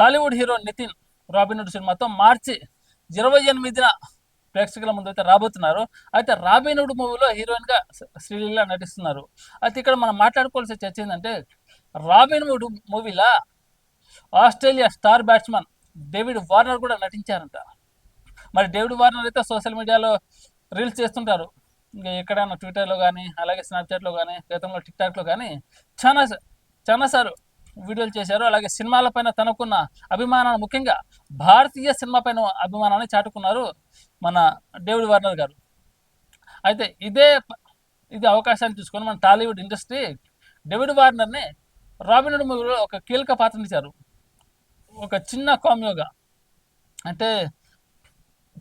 Tollywood hero Nitin Robin Hood సినిమాతో మార్చి ఇరవై ఎనిమిదిన ప్రేక్షకుల ముందు అయితే రాబోతున్నారు. అయితే రాబిన్హుడ్ మూవీలో హీరోయిన్గా శ్రీలీల నటిస్తున్నారు. అయితే ఇక్కడ మనం మాట్లాడుకోవాల్సి చర్చ ఏంటంటే రాబిన్హుడ్ మూవీలో Australia star batsman David Warner కూడా నటించారంట. మరి డేవిడ్ వార్నర్ అయితే సోషల్ మీడియాలో రీల్స్ చేస్తుంటారు. ఇంకా ఎక్కడైనా ట్విట్టర్లో కానీ అలాగే స్నాప్చాట్లో కానీ గతంలో టిక్టాక్లో కానీ చాలా చాలాసార్లు వీడియోలు చేశారు. అలాగే సినిమాలపైన తనకున్న అభిమానాన్ని ముఖ్యంగా భారతీయ సినిమా పైన అభిమానాన్ని చాటుకున్నారు మన డేవిడ్ వార్నర్ గారు. అయితే ఇదే ఇది అవకాశాన్ని చూసుకొని మన టాలీవుడ్ ఇండస్ట్రీ డేవిడ్ వార్నర్ని రాబిన్హుడ్ మూవీలో ఒక కీలక పాత్రనిచ్చారు ఒక చిన్న కామ్యోగా. అంటే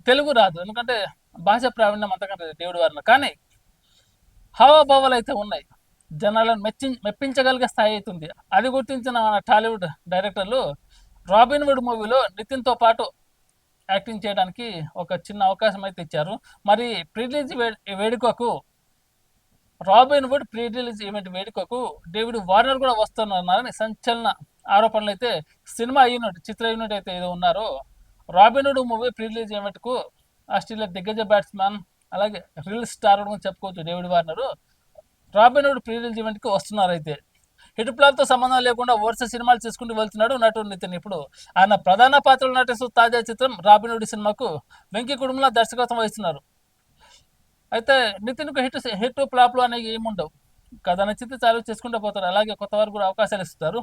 తెలుగు రాదు. ఎందుకంటే భాష ప్రావీణ్యం అంతకంటే దేవుడు వార్నర్. కానీ హావభావాలు అయితే ఉన్నాయి. జనాలను మెచ్చి మెప్పించగలిగే స్థాయి అవుతుంది అది గుర్తించిన మన టాలీవుడ్ డైరెక్టర్లు రాబిన్వుడ్ మూవీలో నితిన్తో పాటు యాక్టింగ్ చేయడానికి ఒక చిన్న అవకాశం అయితే ఇచ్చారు. మరి ప్రీ రిలీజ్ వే- వేడుకకు robin would pre release event వేడుకకు డేవిడ్ వార్నర్ కూడా వస్తున్నారని సంచలన ఆరోపణలు అయితే సినిమా యూనిట్ చిత్ర యూనిట్ అయితే ఏదో ఉన్నారో రాబిన్వుడ్ మూవీ ప్రీ రిలీజ్ ఈవెంట్కు ఆస్ట్రేలియా దిగ్గజ బ్యాట్స్మెన్ అలాగే రిల్ స్టార్ అని చెప్పుకోవచ్చు David Warner. Robinhood pre release ఈవెంట్కి వస్తున్నారు అయితే హిట్ ప్లాన్తో సంబంధం లేకుండా వరుస సినిమాలు చేసుకుంటూ వెళ్తున్నాడు నటుడు నితిన్. ఇప్పుడు ఆయన ప్రధాన పాత్రలు నటిస్తూ తాజా చిత్రం రాబిన్వుడ్ సినిమాకు వెంకీ కుటుంబంలో దర్శకత్వం వహిస్తున్నారు. అయితే నితిన్కు హిట్ హిట్ ప్లాప్లు అనేవి ఏముండవు. కథ నచ్చితే చాలు చేసుకుంటూ పోతారు. అలాగే కొత్త వారు కూడా అవకాశాలు ఇస్తారు.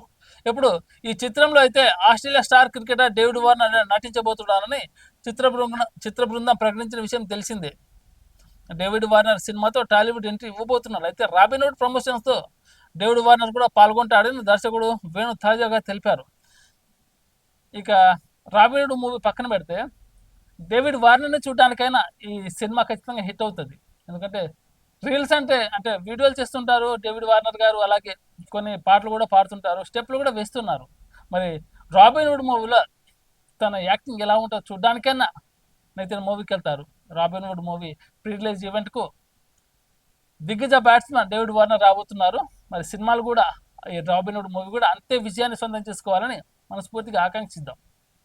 ఇప్పుడు ఈ చిత్రంలో అయితే Australia star cricketer David Warner నటించబోతున్నారని చిత్ర బృందం చిత్ర బృందం ప్రకటించిన విషయం తెలిసిందే. డేవిడ్ వార్నర్ సినిమాతో టాలీవుడ్ ఎంట్రీ ఇవ్వబోతున్నారు. అయితే రాబిన్వుడ్ ప్రమోషన్స్తో డేవిడ్ వార్నర్ కూడా పాల్గొంటాడని దర్శకుడు వేణు తాజాగా తెలిపారు. ఇక రాబిన్వుడ్ మూవీ పక్కన పెడితే డేవిడ్ వార్నర్ని చూడడానికైనా ఈ సినిమా ఖచ్చితంగా హిట్ అవుతుంది. ఎందుకంటే రీల్స్ అంటే అంటే వీడియోలు చేస్తుంటారు డేవిడ్ వార్నర్ గారు అలాగే కొన్ని పాటలు కూడా పాడుతుంటారు స్టెప్లు కూడా వేస్తున్నారు. మరి రాబిన్వుడ్ మూవీలో తన యాక్టింగ్ ఎలా ఉంటుందో చూడడానికైనా నైతే మూవీకి వెళ్తారు. రాబిన్వుడ్ మూవీ ప్రీ రిలీజ్ ఈవెంట్కు దిగ్గజ బ్యాట్స్మెన్ డేవిడ్ వార్నర్ రాబోతున్నారు. మరి సినిమాలు కూడా ఈ రాబిన్వుడ్ మూవీ కూడా అంతే విజయాన్ని సొంతం చేసుకోవాలని మనస్ఫూర్తిగా ఆకాంక్షిద్దాం.